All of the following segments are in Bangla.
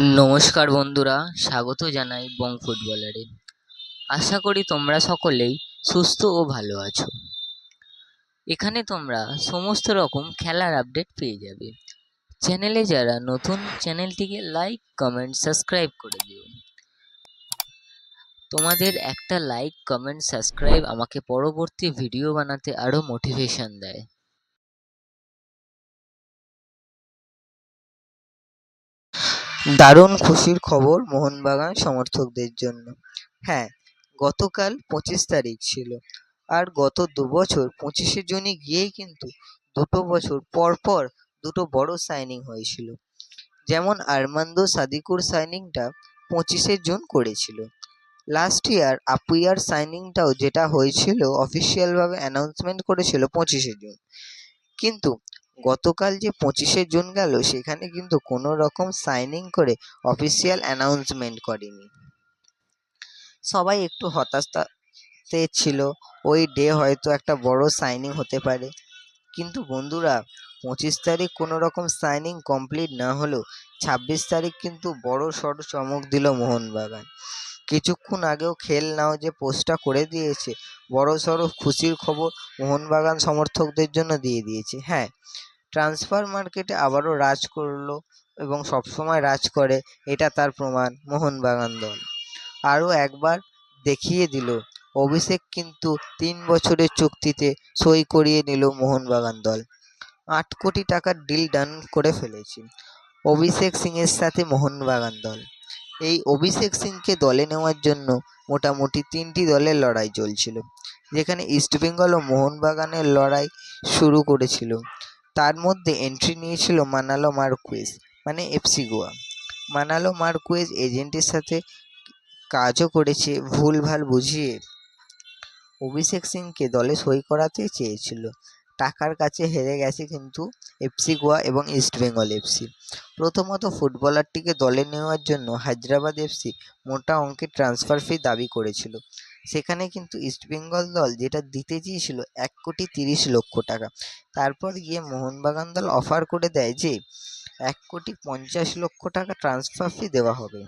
নমস্কার বন্ধুরা, স্বাগত জানাই বং ফুটবলারে আশা করি তোমরা সকলেই সুস্থ ও ভালো আছো। এখানে তোমরা সমস্ত রকম খেলার আপডেট পেয়ে যাবে। চ্যানেলে যারা নতুন, চ্যানেলটিকে লাইক, কমেন্ট, সাবস্ক্রাইব করে দিও। তোমাদের একটা লাইক, কমেন্ট, সাবস্ক্রাইব আমাকে পরবর্তী ভিডিও বানাতে আরও মোটিভেশন দেয়। দারুণ খুশির খবর মোহনবাগান সমর্থকদের জন্য। হ্যাঁ গতকাল পঁচিশ তারিখ ছিল আর গত দু বছর পঁচিশে জুনে গিয়েই কিন্তু দুটো বছর পর পর দুটো বড় সাইনিং হয়েছিল। যেমন আরমান্দো সাদিকুর সাইনিংটা পঁচিশে জুন করেছিল। লাস্ট ইয়ার আপুইয়ার সাইনিংটাও যেটা হয়েছিল অফিসিয়ালভাবে অ্যানাউন্সমেন্ট করেছিল পঁচিশে জুন। কিন্তু গতকাল যে পঁচিশে জুন গেল, সেখানে কিন্তু কোনো রকম সাইনিং করে অফিসিয়াল অ্যানাউন্সমেন্ট করেনি। সবাই একটু হতাশাতে ছিল, ওই ডে হয়তো একটা বড় সাইনিং হতে পারে। কিন্তু বন্ধুরা, পঁচিশ তারিখ কোনো রকম সাইনিং কমপ্লিট না হলেও ছাব্বিশ তারিখ কিন্তু বড় সড় চমক দিল মোহনবাগান। কিছুক্ষণ আগেও খেল নাও যে পোস্টটা করে দিয়েছে, বড় সড়ো খুশির খবর মোহনবাগান সমর্থকদের জন্য দিয়ে দিয়েছে। হ্যাঁ ট্রান্সফার মার্কেটে আবারও রাজ করল এবং সবসময় রাজ করে, এটা তার প্রমাণ, মোহনবাগান দল। আরও একবার দেখিয়ে দিল, অভিষেক কিন্তু তিন বছরের চুক্তিতে সই করিয়ে নিল মোহনবাগান দল। আট কোটি টাকার ডিল ডান করে ফেলেছে। অভিষেক সিংয়ের সাথে মোহনবাগান দল। এই অভিষেক সিংকে দলে নেওয়ার জন্য মোটামুটি তিনটি দলের লড়াই চলছিল, যেখানে ইস্টবেঙ্গল ও মোহনবাগানের লড়াই শুরু করেছিল। তার মধ্যে এন্ট্রি নিয়েছিল মানালো মার্কুয়েজ মানে এফসি গোয়া। মানালো মার্কুয়েজ এজেন্টের সাথে কাজও করেছে, ভুলভাল বুঝিয়ে। অভিষেক সিংকে দলে সই করাতে চেয়েছিল। টাকার কাছে হেরে গেছে কিন্তু এফসি গোয়া এবং ইস্টবেঙ্গল এফসি প্রথমত ফুটবলারটিকে দলে নেওয়ার জন্য হায়দ্রাবাদ এফসি মোটা অঙ্কের ট্রান্সফার ফি দাবি করেছিল। সেখানে কিন্তু ইস্টবেঙ্গল দল যেটা দিতে চেয়েছিল এক কোটি তিরিশ লক্ষ টাকা। তারপর গিয়ে মোহনবাগান দল অফার করে দেয় যে এক কোটি পঞ্চাশ লক্ষ টাকা ট্রান্সফার ফি দেওয়া হবে।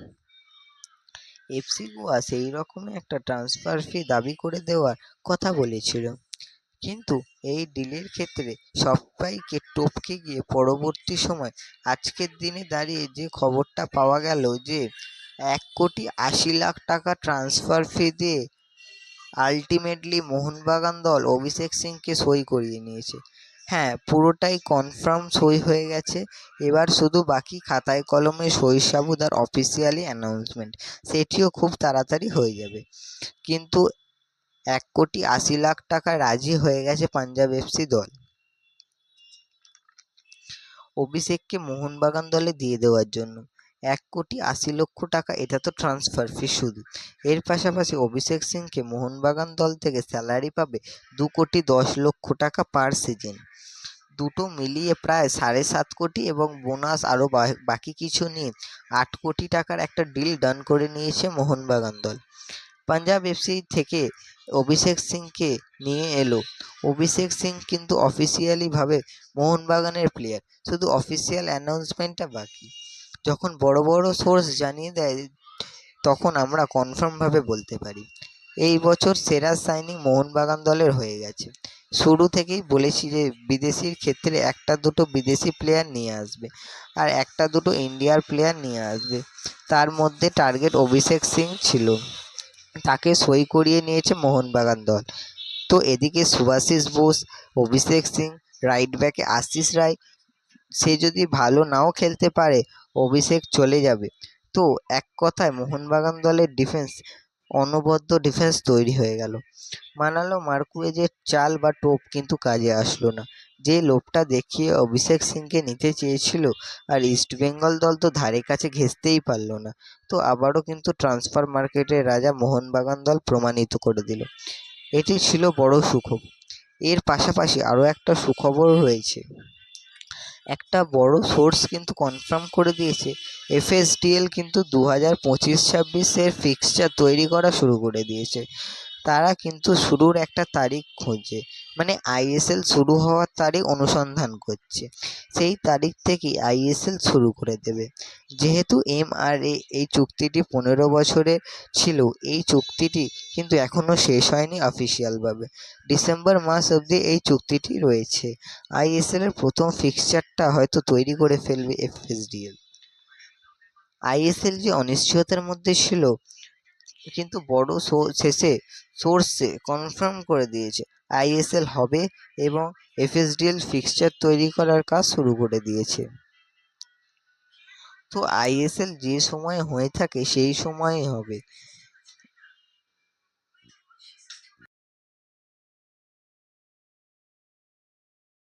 এফসি গোয়া সেই রকমই একটা ট্রান্সফার ফি দাবি করে দেওয়ার কথা বলেছিল। কিন্তু এই ডিলের ক্ষেত্রে সবাইকে টপকে গিয়ে পরবর্তী সময় আজকের দিনে দাঁড়িয়ে যে খবরটা পাওয়া গেল যে এক কোটি আশি লাখ টাকা ট্রান্সফার ফি দিয়ে আলটিমেটলি মোহনবাগান দল অভিষেক সিংকে সই করিয়ে নিয়েছে। হ্যাঁ পুরোটাই কনফার্ম সই হয়ে গেছে। এবার শুধু বাকি খাতায় কলমে সই সাবুদ আর অফিসিয়ালি অ্যানাউন্সমেন্ট সেটিও খুব তাড়াতাড়ি হয়ে যাবে। কিন্তু এক কোটি আশি লাখ টাকা রাজি হয়ে গেছে পাঞ্জাব এফসি দল। অভিষেককে মোহনবাগান দলে দিয়ে দেওয়ার জন্য এক কোটি আশি লক্ষ টাকা, এটা তো ট্রান্সফার ফি শুধু। এর পাশাপাশি অভিষেক সিংকে মোহনবাগান দল থেকে স্যালারি পাবে দু কোটি দশ লক্ষ টাকা পার সিজন দুটো মিলিয়ে প্রায় সাড়ে সাত কোটি এবং বোনাস আরও বাকি কিছু নিয়ে আট কোটি টাকার একটা ডিল ডান করে নিয়েছে মোহনবাগান দল। পাঞ্জাব এফসি থেকে অভিষেক সিংকে নিয়ে এলো। অভিষেক সিং কিন্তু অফিসিয়ালিভাবে মোহনবাগানের প্লেয়ার শুধু অফিসিয়াল অ্যানাউন্সমেন্টটা বাকি। যখন বড় বড় সোর্স জানিয়ে দেয়, তখন আমরা কনফার্মভাবে বলতে পারি। এই বছর সেরা সাইনিং মোহনবাগান দলের হয়ে গেছে। শুরু থেকেই বলেছি যে, বিদেশির ক্ষেত্রে একটা দুটো বিদেশি প্লেয়ার নিয়ে আসবে আর একটা দুটো ইন্ডিয়ার প্লেয়ার নিয়ে আসবে। তার মধ্যে টার্গেট অভিষেক সিং ছিল। তাকে সই করিয়ে নিয়েছে মোহনবাগান দল। তো এদিকে সুভাশিস বোস, অভিষেক সিং রাইট ব্যাকে আশিস রায়, সে যদি ভালো নাও খেলতে পারে, অভিষেক চলে যাবে। তো এক কথায় মোহনবাগান দলের ডিফেন্স অনবদ্য ডিফেন্স তৈরি হয়ে গেল। মানালো মার্কুয়েজের চাল বা টোপ কিন্তু কাজে আসলো না। যে লোভটা দেখিয়ে অভিষেক সিংকে নিতে চেয়েছিল আর ইস্টবেঙ্গল দল তো ধারে কাছে ঘেঁষতেই পারল না, তো আবারও কিন্তু ট্রান্সফার মার্কেটের রাজা মোহনবাগান দল প্রমাণিত করে দিল। এটি ছিল বড় সুখবর। এর পাশাপাশি আরও একটা সুখবর রয়েছে। একটা বড় সোর্স কিন্তু কনফার্ম করে দিয়েছে এফএসডিএল কিন্তু দু হাজার পঁচিশ ছাব্বিশের ফিক্সচার তৈরি করা শুরু করে দিয়েছে। তারা কিন্তু শুরুর একটা তারিখ খোঁজে মানে আইএসএল শুরু হওয়ার তারিখ অনুসন্ধান করছে। সেই তারিখ থেকেই আইএসএল শুরু করে দেবে। যেহেতু এমআরএ এই চুক্তিটি পনেরো বছরের ছিল, এই চুক্তিটি কিন্তু এখনও শেষ হয়নি অফিসিয়ালভাবে ডিসেম্বর মাস অবধি এই চুক্তিটি রয়েছে। আইএসএলের প্রথম ফিক্সচারটা হয়তো তৈরি করে ফেলবে এফএসডিএল আইএসএল যে অনিশ্চয়তার মধ্যে ছিল, কিন্তু বড় শেষে সোর্সে কনফার্ম করে দিয়েছে। আইএসএল হবে এবং এফএসডিএল ফিক্সচার তৈরি করার কাজ শুরু করে দিয়েছে। তো আইএসএল যে সময় হয়ে থাকে সেই সময়ই হবে।